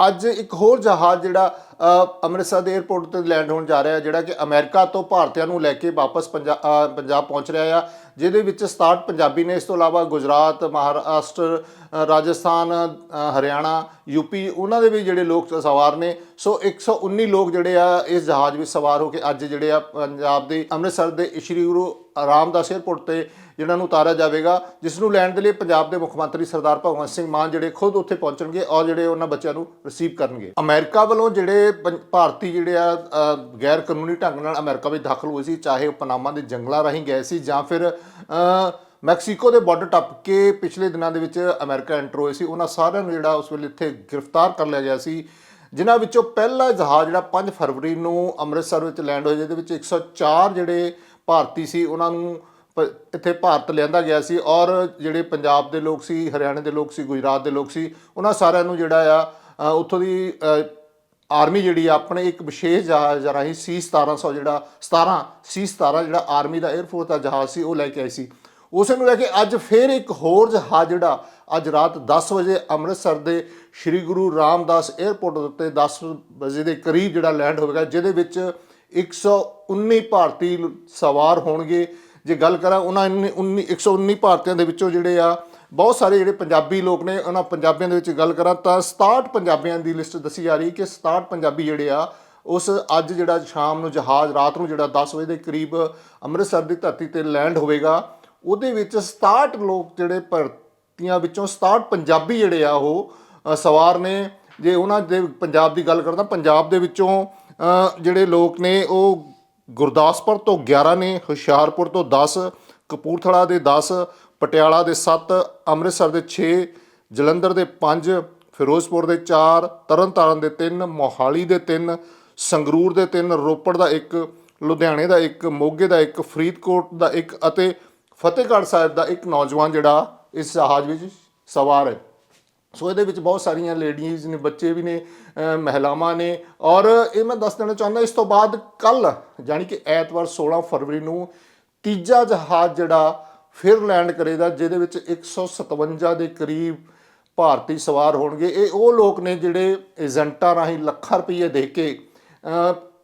ਅੱਜ ਇੱਕ ਹੋਰ ਜਹਾਜ਼ ਜਿਹੜਾ ਅੰਮ੍ਰਿਤਸਰ ਦੇ 에ਅਰਪੋਰਟ ਤੇ ਲੈਂਡ ਹੋਣ ਜਾ ਰਿਹਾ ਜਿਹੜਾ ਕਿ ਅਮਰੀਕਾ ਤੋਂ ਭਾਰਤੀਆਂ ਨੂੰ ਲੈ ਕੇ ਵਾਪਸ ਪੰਜਾ- ਪੰਜਾਬ ਪਹੁੰਚ ਰਿਹਾ ਆ ਜਿਹਦੇ ਵਿੱਚ 67 ਪੰਜਾਬੀ ਨੇ। ਇਸ ਤੋਂ ਇਲਾਵਾ ਗੁਜਰਾਤ ਮਹਾਰਾਸ਼ਟਰ ਰਾਜਸਥਾਨ ਅ, ਹਰਿਆਣਾ ਯੂਪੀ ਉਹਨਾਂ ਦੇ ਵੀ ਜਿਹੜੇ ਲੋਕ ਸਵਾਰ ਨੇ। ਸੋ 119 ਲੋਕ ਜਿਹੜੇ ਆ ਇਸ ਜਹਾਜ਼ ਵਿੱਚ ਸਵਾਰ ਹੋ ਕੇ ਅੱਜ ਜਿਹੜੇ ਆ ਪੰਜਾਬ ਦੇ ਅੰਮ੍ਰਿਤਸਰ ਦੇ ਸ਼੍ਰੀ ਗੁਰੂ ਰਾਮਦਾਸ 에ਅਰਪੋਰਟ ਤੇ ਜਿਹਨਾਂ ਨੂੰ ਉਤਾਰਿਆ ਜਾਵੇਗਾ ਜਿਸ ਨੂੰ ਲੈਣ ਦੇ ਲਈ ਪੰਜਾਬ ਦੇ ਮੁੱਖ ਮੰਤਰੀ ਸਰਦਾਰ ਭਗਵੰਤ ਸਿੰਘ ਮਾਨ ਜਿਹੜੇ ਖੁਦ ਉੱਥੇ ਪਹੁੰਚਣਗੇ ਔਰ ਜਿਹੜੇ ਉਹਨਾਂ ਬੱਚਿਆਂ ਨੂੰ ਰਿਸੀਵ ਕਰਨਗੇ। ਅਮਰੀਕਾ ਵੱਲੋਂ ਜਿਹੜੇ ਪੰ- ਭਾਰਤੀ ਜਿਹੜੇ ਆ ਗੈਰ ਕਾਨੂੰਨੀ ਢੰਗ ਨਾਲ ਅਮਰੀਕਾ ਵਿੱਚ ਦਾਖਲ ਹੋਏ ਸੀ, ਚਾਹੇ ਉਹ ਪਨਾਮਾ ਦੇ ਜੰਗਲਾਂ ਰਾਹੀਂ ਗਏ ਸੀ ਜਾਂ ਫਿਰ ਮੈਕਸੀਕੋ ਦੇ ਬਾਰਡਰ ਟੱਪ ਕੇ ਪਿਛਲੇ ਦਿਨਾਂ ਦੇ ਵਿੱਚ ਅਮਰੀਕਾ ਐਂਟਰ ਹੋਏ ਸੀ, ਉਹਨਾਂ ਸਾਰਿਆਂ ਨੂੰ ਜਿਹੜਾ ਉਸ ਵੇਲੇ ਇੱਥੇ ਗ੍ਰਿਫਤਾਰ ਕਰ ਲਿਆ ਗਿਆ ਸੀ। ਜਿਨ੍ਹਾਂ ਵਿੱਚੋਂ ਪਹਿਲਾ ਜਹਾਜ਼ ਜਿਹੜਾ 5 ਫਰਵਰੀ ਨੂੰ ਅੰਮ੍ਰਿਤਸਰ ਵਿੱਚ ਲੈਂਡ ਹੋਇਆ ਜਿਹਦੇ ਵਿੱਚ 104 ਜਿਹੜੇ ਭਾਰਤੀ ਸੀ, ਉਹਨਾਂ ਨੂੰ ਪ- ਇੱਥੇ ਭਾਰਤ ਲਿਆਂਦਾ ਗਿਆ ਸੀ ਔਰ ਜਿਹੜੇ ਪੰਜਾਬ ਦੇ ਲੋਕ ਸੀ, ਹਰਿਆਣੇ ਦੇ ਲੋਕ ਸੀ, ਗੁਜਰਾਤ ਦੇ ਲੋਕ ਸੀ, ਉਹਨਾਂ ਸਾਰਿਆਂ ਨੂੰ ਜਿਹੜਾ ਆ ਉੱਥੋਂ ਦੀ ਆਰਮੀ ਜਿਹੜੀ ਆ, ਆਪਣੇ ਇੱਕ ਵਿਸ਼ੇਸ਼ ਜਹਾਜ਼ ਰਾਹੀਂ ਸੀ 1700 ਜਿਹੜਾ 17 ਸੀ 17 ਜਿਹੜਾ ਆਰਮੀ ਦਾ 에ਅਰਫੋਰਸ ਦਾ ਜਹਾਜ਼ ਸੀ, ਉਹ ਲੈ ਕੇ ਆਈ ਸੀ। ਉਸੇ ਨੂੰ ਲੈ ਕੇ ਅੱਜ ਫਿਰ ਇੱਕ ਹੋਰ ਜਹਾਜ਼ ਜਿਹੜਾ, ਅੱਜ ਰਾਤ 10 ਵਜੇ ਅੰਮ੍ਰਿਤਸਰ ਦੇ ਸ੍ਰੀ ਗੁਰੂ ਰਾਮਦਾਸ 에ਅਰਪੋਰਟ ਦੇ ਉੱਤੇ 10 ਵਜੇ ਦੇ ਕਰੀਬ ਜਿਹੜਾ ਲੈਂਡ ਹੋਵੇਗਾ, ਜਿਹਦੇ ਵਿੱਚ 119 ਭਾਰਤੀ ਸਵਾਰ ਹੋਣਗੇ। ਜੇ ਗੱਲ ਕਰਾਂ, ਉਹਨਾਂ 19 119 ਭਾਰਤੀਆਂ ਦੇ ਵਿੱਚੋਂ ਜਿਹੜੇ ਆ ਬਹੁਤ ਸਾਰੇ ਜਿਹੜੇ ਪੰਜਾਬੀ ਲੋਕ ਨੇ, ਉਹਨਾਂ ਪੰਜਾਬੀਆਂ ਦੇ ਵਿੱਚ ਗੱਲ ਕਰਾਂ ਤਾਂ 67 ਪੰਜਾਬੀਆਂ ਦੀ ਲਿਸਟ ਦੱਸੀ ਜਾ ਰਹੀ ਕਿ 67 ਪੰਜਾਬੀ ਜਿਹੜੇ ਆ, ਉਸ ਅੱਜ ਜਿਹੜਾ ਸ਼ਾਮ ਨੂੰ ਜਹਾਜ਼, ਰਾਤ ਨੂੰ ਜਿਹੜਾ 10 ਵਜੇ ਦੇ ਕਰੀਬ ਅੰਮ੍ਰਿਤਸਰ ਦੀ ਧਰਤੀ ਤੇ ਲੈਂਡ ਹੋਵੇਗਾ, ਉਹਦੇ ਵਿੱਚ 67 ਲੋਕ ਜਿਹੜੇ ਭਰਤੀਆਂ ਵਿੱਚੋਂ 67 ਪੰਜਾਬੀ ਜਿਹੜੇ ਆ ਉਹ ਸਵਾਰ ਨੇ। ਜੇ ਉਹਨਾਂ ਦੇ ਪੰਜਾਬ ਦੀ ਗੱਲ ਕਰਦਾ ਪੰਜਾਬ ਦੇ ਵਿੱਚੋਂ ਜਿਹੜੇ ਲੋਕ ਨੇ ਉਹ ਗੁਰਦਾਸਪੁਰ ਤੋਂ 11 ਨੇ, ਹੁਸ਼ਿਆਰਪੁਰ ਤੋਂ 10 ਕਪੂਰਥਲਾ ਦੇ 10 ਪਟਿਆਲਾ ਦੇ 7 ਅੰਮ੍ਰਿਤਸਰ ਦੇ 6 ਜਲੰਧਰ ਦੇ 5 ਫਿਰੋਜ਼ਪੁਰ ਦੇ 4 ਤਰਨਤਾਰਨ ਦੇ 3 ਮੋਹਾਲੀ ਦੇ 3 ਸੰਗਰੂਰ ਦੇ 3 ਰੋਪੜ ਦਾ 1 ਲੁਧਿਆਣੇ ਦਾ 1 ਮੋਗੇ ਦਾ 1 ਫਰੀਦਕੋਟ ਦਾ 1 ਅਤੇ ਫਤਿਹਗੜ੍ਹ ਸਾਹਿਬ ਦਾ ਇੱਕ ਨੌਜਵਾਨ ਜਿਹੜਾ ਇਸ ਜਹਾਜ਼ ਵਿੱਚ ਸਵਾਰ ਹੈ। ਸੋ ਇਹਦੇ ਵਿੱਚ ਬਹੁਤ ਸਾਰੀਆਂ ਲੇਡੀਜ਼ ਨੇ, ਬੱਚੇ ਵੀ ਨੇ ਮਹਿਲਾਵਾਂ ਨੇ ਔਰ ਇਹ ਮੈਂ ਦੱਸ ਦੇਣਾ ਚਾਹੁੰਦਾ, ਇਸ ਤੋਂ ਬਾਅਦ ਕੱਲ ਯਾਨੀ ਕਿ ਐਤਵਾਰ 16 ਫਰਵਰੀ ਨੂੰ ਤੀਜਾ ਜਹਾਜ਼ ਜਿਹੜਾ ਫਿਰ ਲੈਂਡ ਕਰੇਗਾ, ਜਿਹਦੇ ਵਿੱਚ 157 ਦੇ ਕਰੀਬ ਭਾਰਤੀ ਸਵਾਰ ਹੋਣਗੇ। ਇਹ ਉਹ ਲੋਕ ਨੇ ਜਿਹੜੇ ਏਜੰਟਾਂ ਰਾਹੀਂ ਲੱਖਾਂ ਰੁਪਏ ਦੇ ਕੇ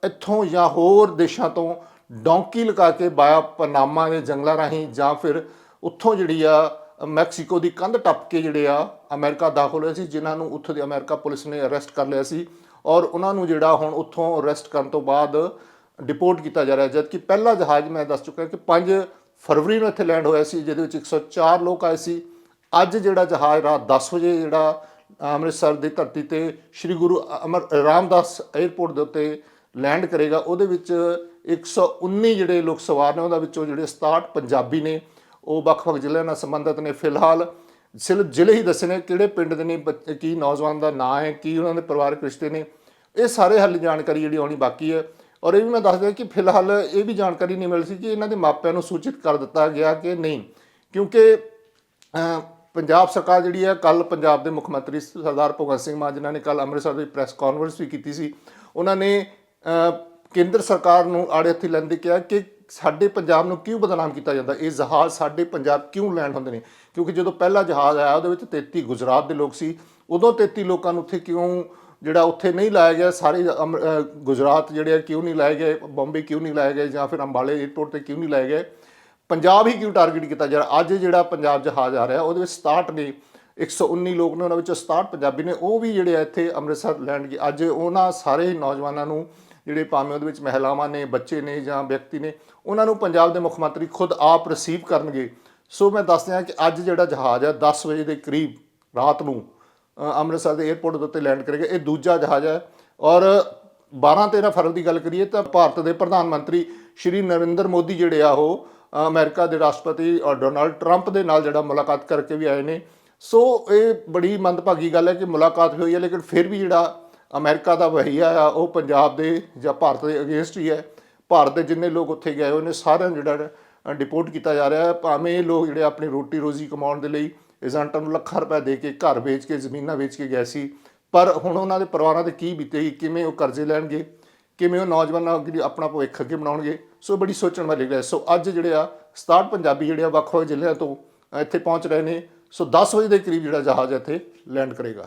ਇੱਥੋਂ ਜਾਂ ਹੋਰ ਦੇਸ਼ਾਂ ਤੋਂ ਡੌਂਕੀ ਲਗਾ ਕੇ ਬਾਇਆ ਪਨਾਮਾ ਦੇ ਜੰਗਲਾਂ ਰਾਹੀਂ, ਜਾਂ ਫਿਰ ਉੱਥੋਂ ਜਿਹੜੀ ਆ, ਮੈਕਸੀਕੋ ਦੀ ਕੰਧ ਟੱਪ ਕੇ ਜਿਹੜੇ ਆ, ਅਮਰੀਕਾ ਦਾਖਲ ਹੋਏ ਸੀ, ਜਿਨ੍ਹਾਂ ਨੂੰ ਉੱਥੋਂ ਦੀ ਅਮਰੀਕਾ ਪੁਲਿਸ ਨੇ ਅਰੈਸਟ ਕਰ ਲਿਆ ਸੀ। ਔਰ ਉਹਨਾਂ ਨੂੰ ਜਿਹੜਾ ਹੁਣ ਉੱਥੋਂ ਅਰੈਸਟ ਕਰਨ ਤੋਂ ਬਾਅਦ ਡਿਪੋਰਟ ਕੀਤਾ ਜਾ ਰਿਹਾ, ਜਦਕਿ ਪਹਿਲਾ ਜਹਾਜ਼ ਮੈਂ ਦੱਸ ਚੁੱਕਾ ਕਿ ਪੰਜ ਫਰਵਰੀ ਨੂੰ ਇੱਥੇ ਲੈਂਡ ਹੋਇਆ ਸੀ, ਜਿਹਦੇ ਵਿੱਚ 104 ਲੋਕ ਆਏ ਸੀ। ਅੱਜ ਜਿਹੜਾ ਜਹਾਜ਼ ਰਾਤ 10 ਵਜੇ ਜਿਹੜਾ ਅੰਮ੍ਰਿਤਸਰ ਦੀ ਧਰਤੀ ਤੇ ਸ੍ਰੀ ਗੁਰੂ ਅਮਰ, ਰਾਮਦਾਸ 에ਅਰਪੋਰਟ ਦੇ ਉੱਤੇ ਲੈਂਡ ਕਰੇਗਾ। ਉਹਦੇ ਵਿੱਚ 119 ਜਿਹੜੇ ਲੋਕ ਸਵਾਰ ਨੇ, ਉਹਦੇ ਵਿੱਚੋਂ ਜਿਹੜੇ 67 ਪੰਜਾਬੀ ਨੇ, ਉਹ ਵੱਖ-ਵੱਖ ਜ਼ਿਲ੍ਹਿਆਂ ਨਾਲ ਸੰਬੰਧਿਤ ਨੇ। ਫਿਲਹਾਲ ਸਿਰਫ ਜ਼ਿਲ੍ਹੇ ਹੀ ਦੱਸੇ ਨੇ, ਕਿਹੜੇ ਪਿੰਡ ਦੇ ਨੇ ਬੱਚੇ- ਕੀ ਨੌਜਵਾਨ ਦਾ ਨਾਂ ਹੈ, ਕੀ ਉਹਨਾਂ ਦੇ ਪਰਿਵਾਰਕ ਰਿਸ਼ਤੇ ਨੇ। ਇਹ ਸਾਰੇ ਹਾਲੇ ਜਾਣਕਾਰੀ ਜਿਹੜੀ ਆਉਣੀ ਬਾਕੀ ਹੈ। ਔਰ ਇਹ ਵੀ ਮੈਂ ਦੱਸ ਦਿਆਂ ਕਿ ਫਿਲਹਾਲ ਇਹ ਵੀ ਜਾਣਕਾਰੀ ਨਹੀਂ ਮਿਲ ਸੀ ਕਿ ਇਹਨਾਂ ਦੇ ਮਾਪਿਆਂ ਨੂੰ ਸੂਚਿਤ ਕਰ ਦਿੱਤਾ ਗਿਆ ਕਿ ਨਹੀਂ। ਕਿਉਂਕਿ ਪੰਜਾਬ ਸਰਕਾਰ ਜਿਹੜੀ ਹੈ ਕੱਲ ਪੰਜਾਬ ਦੇ ਮੁੱਖ ਮੰਤਰੀ ਸਰਦਾਰ ਭਗਵੰਤ ਸਿੰਘ ਮਾਨ, ਜਿਨ੍ਹਾਂ ਨੇ ਕੱਲ ਅੰਮ੍ਰਿਤਸਰ ਵਿੱਚ ਪ੍ਰੈਸ ਕਾਨਫਰੰਸ ਵੀ ਕੀਤੀ ਸੀ, ਉਹਨਾਂ ਨੇ ਕੇਂਦਰ ਸਰਕਾਰ ਨੂੰ ਆੜੇ ਹੱਥੀ ਲੈਂਦੇ ਕਿਹਾ ਕਿ ਸਾਡੇ ਪੰਜਾਬ ਨੂੰ ਕਿਉਂ ਬਦਨਾਮ ਕੀਤਾ ਜਾਂਦਾ? ਇਹ ਜਹਾਜ਼ ਸਾਡੇ ਪੰਜਾਬ ਕਿਉਂ ਲੈਂਡ ਹੁੰਦੇ ਨੇ? ਕਿਉਂਕਿ ਜਦੋਂ ਪਹਿਲਾ ਜਹਾਜ਼ ਆਇਆ, ਉਹਦੇ ਵਿੱਚ 33 ਗੁਜਰਾਤ ਦੇ ਲੋਕ ਸੀ। ਉਦੋਂ 33 ਲੋਕਾਂ ਨੂੰ ਉੱਥੇ ਕਿਉਂ ਜਿਹੜਾ ਉੱਥੇ ਨਹੀਂ ਲਾਇਆ ਗਿਆ, ਸਾਰੇ ਅਮ- ਗੁਜਰਾਤ ਜਿਹੜੇ ਆ ਕਿਉਂ ਨਹੀਂ ਲਾਏ ਗਏ, ਬੰਬੇ ਕਿਉਂ ਨਹੀਂ ਲਾਏ ਗਏ ਜਾਂ ਫਿਰ ਅੰਬਾਲੇ 에ਅਰਪੋਰਟ ਤੇ ਕਿਉਂ ਨਹੀਂ ਲਾਏ ਗਏ? ਪੰਜਾਬ ਹੀ ਕਿਉਂ ਟਾਰਗੇਟ ਕੀਤਾ ਜਾ ਰਿਹਾ? ਅੱਜ ਜਿਹੜਾ ਪੰਜਾਬ ਜਹਾਜ਼ ਆ ਰਿਹਾ, ਉਹਦੇ ਵਿੱਚ 67 ਨੇ 119 ਲੋਕ ਨੇ ਉਹਨਾਂ ਵਿੱਚੋਂ 67 ਪੰਜਾਬੀ ਨੇ, ਉਹ ਵੀ ਜਿਹੜੇ ਆ ਇੱਥੇ ਅੰਮ੍ਰਿਤਸਰ ਲੈਂਡ ਕੀ ਅੱਜ ਉਹਨਾਂ ਸਾਰੇ ਨੌਜਵਾਨਾਂ ਨੂੰ ਜਿਹੜੇ ਭਾਵੇਂ ਉਹਦੇ ਵਿੱਚ ਮਹਿਲਾਵਾਂ ਨੇ, ਬੱਚੇ ਨੇ ਜਾਂ ਵਿਅਕਤੀ ਨੇ, ਉਹਨਾਂ ਨੂੰ ਪੰਜਾਬ ਦੇ ਮੁੱਖ ਮੰਤਰੀ ਖੁਦ ਆਪ ਰਿਸੀਵ ਕਰਨਗੇ। ਸੋ ਮੈਂ ਦੱਸਦਿਆਂ ਕਿ ਅੱਜ ਜਿਹੜਾ ਜਹਾਜ਼ ਹੈ 10 ਵਜੇ ਦੇ ਕਰੀਬ ਰਾਤ ਨੂੰ ਅੰਮ੍ਰਿਤਸਰ ਦੇ 에ਅਰਪੋਰਟ ਦੇ ਉੱਤੇ ਲੈਂਡ ਕਰੇਗਾ। ਇਹ ਦੂਜਾ ਜਹਾਜ਼ ਹੈ। ਔਰ 12 13 ਫਰਵਰੀ ਦੀ ਗੱਲ ਕਰੀਏ ਤਾਂ ਭਾਰਤ ਦੇ ਪ੍ਰਧਾਨ ਮੰਤਰੀ ਸ਼੍ਰੀ ਨਰਿੰਦਰ ਮੋਦੀ ਜਿਹੜੇ ਆ ਉਹ ਅ, ਅਮਰੀਕਾ ਦੇ ਰਾਸ਼ਟਰਪਤੀ ਔਰ ਡੋਨਾਲਡ ਟਰੰਪ ਦੇ ਨਾਲ ਜਿਹੜਾ ਮੁਲਾਕਾਤ ਕਰਕੇ ਵੀ ਆਏ ਨੇ। ਸੋ ਇਹ ਬੜੀ ਮੰਦਭਾਗੀ ਗੱਲ ਹੈ ਕਿ ਮੁਲਾਕਾਤ ਵੀ ਹੋਈ ਹੈ ਲੇਕਿਨ ਫਿਰ ਵੀ ਜਿਹੜਾ ਅਮਰੀਕਾ ਦਾ ਵਹੀਆ ਆ ਉਹ ਪੰਜਾਬ ਦੇ ਜਾਂ ਭਾਰਤ ਦੇ ਅਗੇਂਸਟ ਹੀ ਹੈ। ਭਾਰਤ ਦੇ ਜਿੰਨੇ ਲੋਕ ਉੱਥੇ ਗਏ ਹੋਏ ਨੇ ਸਾਰਿਆਂ ਨੂੰ ਜਿਹੜਾ ਡਿਪੋਰਟ ਕੀਤਾ ਜਾ ਰਿਹਾ ਹੈ। ਭਾਵੇਂ ਇਹ ਲੋਕ ਜਿਹੜੇ ਆਪਣੀ ਰੋਟੀ ਰੋਜ਼ੀ ਕਮਾਉਣ ਦੇ ਲਈ ਏਜੰਟਾਂ ਨੂੰ ਲੱਖਾਂ ਰੁਪਏ ਦੇ ਕੇ ਘਰ ਵੇਚ ਕੇ, ਜ਼ਮੀਨਾਂ ਵੇਚ ਕੇ ਗਏ ਸੀ, ਪਰ ਹੁਣ ਉਹਨਾਂ ਦੇ ਪਰਿਵਾਰਾਂ ਤੇ ਕੀ ਬੀਤੇਗੀ ਕਿਵੇਂ ਉਹ ਕਰਜ਼ੇ ਲੈਣਗੇ, ਕਿਵੇਂ ਉਹ ਨੌਜਵਾਨਾਂ ਅੱਗੇ ਆਪਣਾ ਭਵਿੱਖ ਅੱਗੇ ਬਣਾਉਣਗੇ, ਸੋ ਬੜੀ ਸੋਚਣ ਵਾਲੀ ਗੱਲ ਹੈ। ਸੋ ਅੱਜ ਜਿਹੜੇ ਆ 67 ਪੰਜਾਬੀ ਜਿਹੜੇ ਆ ਵੱਖ-ਵੱਖ ਜ਼ਿਲ੍ਹਿਆਂ ਤੋਂ ਇੱਥੇ ਪਹੁੰਚ ਰਹੇ ਨੇ। ਸੋ 10 ਵਜੇ ਦੇ ਕਰੀਬ ਜਿਹੜਾ ਜਹਾਜ਼ ਇੱਥੇ ਲੈਂਡ ਕਰੇਗਾ।